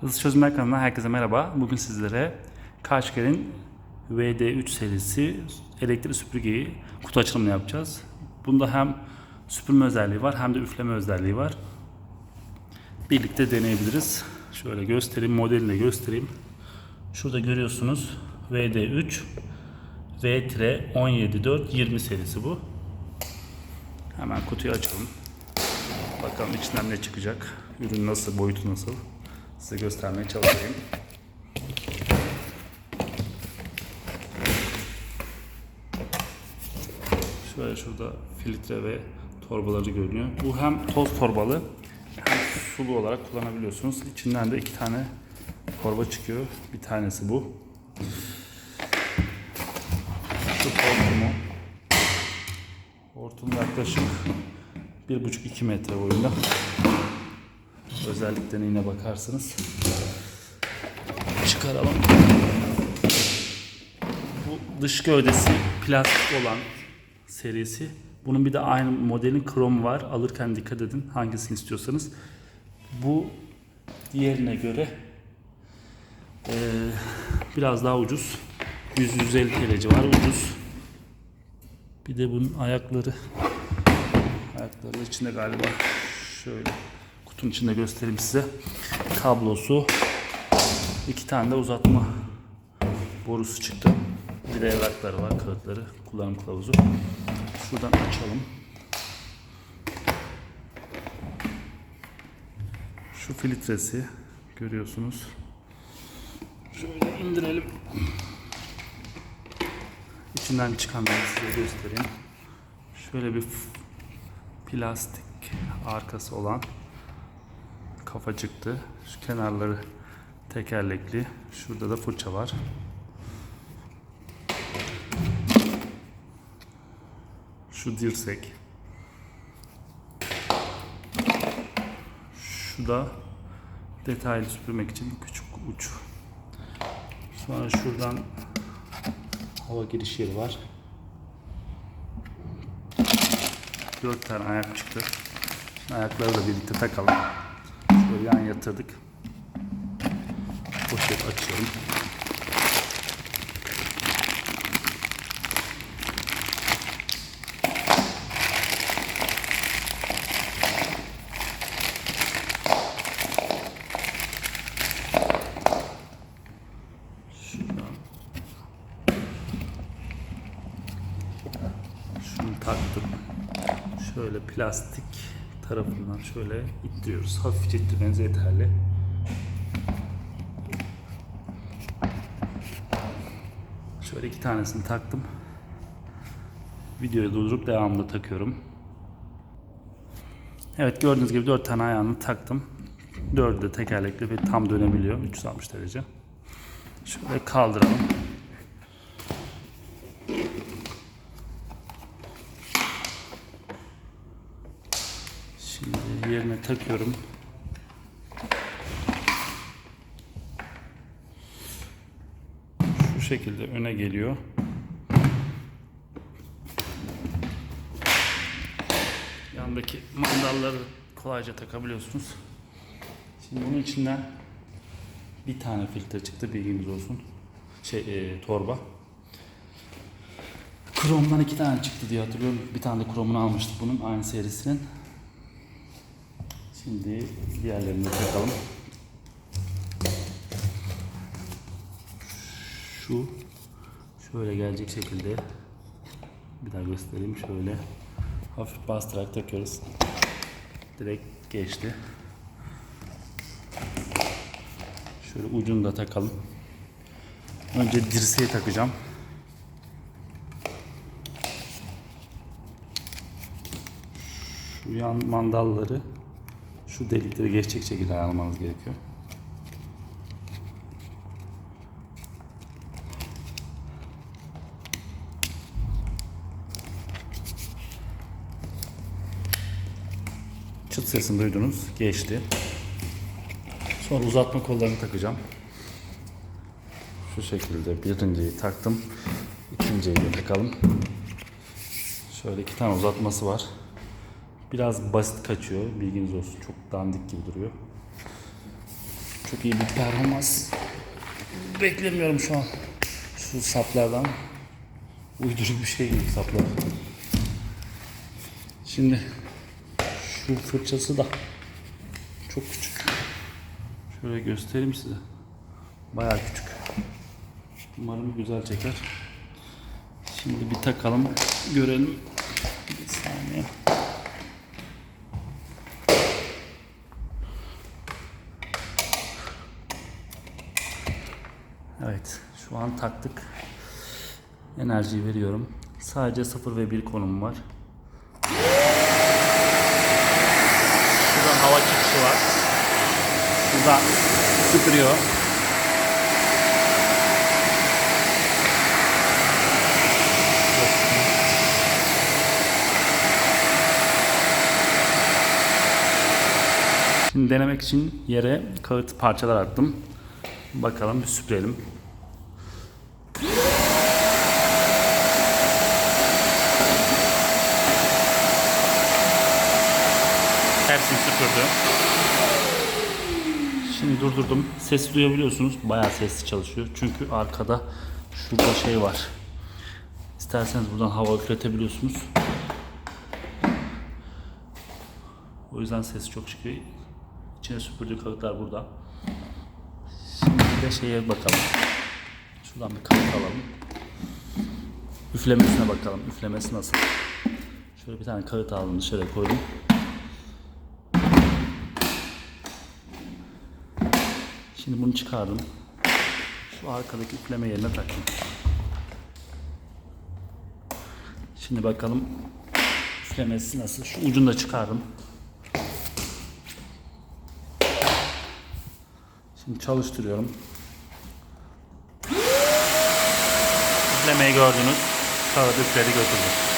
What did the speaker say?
Hızlı Çözümler kanalına herkese merhaba. Bugün sizlere Kaşker'in VD3 serisi elektrikli süpürgeyi kutu açılımını yapacağız. Bunda hem süpürme özelliği var hem de üfleme özelliği var. Birlikte deneyebiliriz. Şöyle göstereyim, modelini de göstereyim. Şurada görüyorsunuz VD3 V-17420 serisi bu. Hemen kutuyu açalım. Bakalım içinden ne çıkacak. Ürün nasıl, boyutu nasıl. Size göstermeye çalışayım. Şöyle şurada filtre ve torbaları görünüyor. Bu hem toz torbalı hem sulu olarak kullanabiliyorsunuz. İçinden de iki tane torba çıkıyor. Bir tanesi bu. Şu hortumu. Hortum yaklaşık 1,5-2 metre boyunda. Özelliklerine bakarsınız. Çıkaralım. Bu dış gövdesi plastik olan serisi. Bunun bir de aynı modelin kromu var. Alırken dikkat edin hangisini istiyorsanız. Bu diğerine göre eee, biraz daha ucuz. 100-150 TL civarı ucuz. Bir de bunun ayakları ayakları içinde galiba şöyle kutunun içinde göstereyim size. Kablosu iki tane de uzatma borusu çıktı. Bir de evrakları var, kağıtları, kullanım kılavuzu. Şuradan açalım. Şu filtresi görüyorsunuz. Şöyle indirelim. İçinden çıkanları size göstereyim. Şöyle bir plastik arkası olan kafa çıktı. Şu kenarları tekerlekli. Şurada da fırça var. Şu dirsek. Şu da detaylı süpürmek için küçük uç. Sonra şuradan hava giriş yeri var. Dört tane ayak çıktı. Ayakları da birlikte takalım. Şöyle yan yatırdık. Poşet açıyorum. Şunu taktım. Şöyle plastik tarafından şöyle ittiriyoruz. Hafifçe ittirmeniz yeterli. Şöyle iki tanesini taktım. Videoyu durdurup devamında takıyorum. Evet gördüğünüz gibi dört tane ayağını taktım. Dördü de tekerlekli ve tam dönebiliyor 360 derece. Şöyle kaldıralım. Şimdi yerine takıyorum. Şu şekilde öne geliyor. Yandaki mandalları kolayca takabiliyorsunuz. Şimdi bunun içinden bir tane filtre çıktı bilginiz olsun. Şey e, torba. Krom'dan iki tane çıktı diye hatırlıyorum. Bir tane de kromunu almıştık bunun aynı serisinin. Şimdi diğerlerini takalım. Şu şöyle gelecek şekilde bir daha göstereyim. Şöyle hafif bastırarak takıyoruz. Direkt geçti. Şöyle ucunu da takalım. Önce dirseğe takacağım. Şu yan mandalları şu delikleri geçecek şekilde ayarlamanız gerekiyor. Çıt sesini duydunuz. Geçti. Sonra uzatma kollarını takacağım. Şu şekilde birinciyi taktım. İkinciyi de takalım. Şöyle iki tane uzatması var. Biraz basit kaçıyor. Bilginiz olsun. Çok dandik gibi duruyor. Çok iyi bir performans beklemiyorum şu an. Şu saplardan. Uyduruk bir şey değil saplar. Şimdi şu fırçası da çok küçük. Şöyle göstereyim size. Bayağı küçük. Umarım güzel çeker. Şimdi bir takalım görelim. Bir saniye. Evet, şu an taktık. Enerjiyi veriyorum. Sadece 0 ve 1 konum var. Şuradan hava çıkışı var. Şuradan süpürüyor. Şimdi denemek için yere kağıt parçalar attım. Bakalım bir süpürelim. Süpürdüm. Şimdi durdurdum. Sesi duyabiliyorsunuz. Bayağı sesli çalışıyor. Çünkü arkada şurada şey var. İsterseniz buradan hava üfletebiliyorsunuz. O yüzden sesi çok çıkıyor. İçine süpürdüğü kağıtlar burada. Şimdi de şeye bakalım. Şuradan bir kağıt alalım. Üflemesine bakalım. Üflemesi nasıl? Şöyle bir tane kağıt aldım dışarıya koydum. Şimdi bunu çıkardım. Şu arkadaki üfleme yerine taktım. Şimdi bakalım üflemesi nasıl? Şu ucunu da çıkardım. Şimdi çalıştırıyorum. Üflemeyi gördünüz. Kağıdı üfledi götürdü.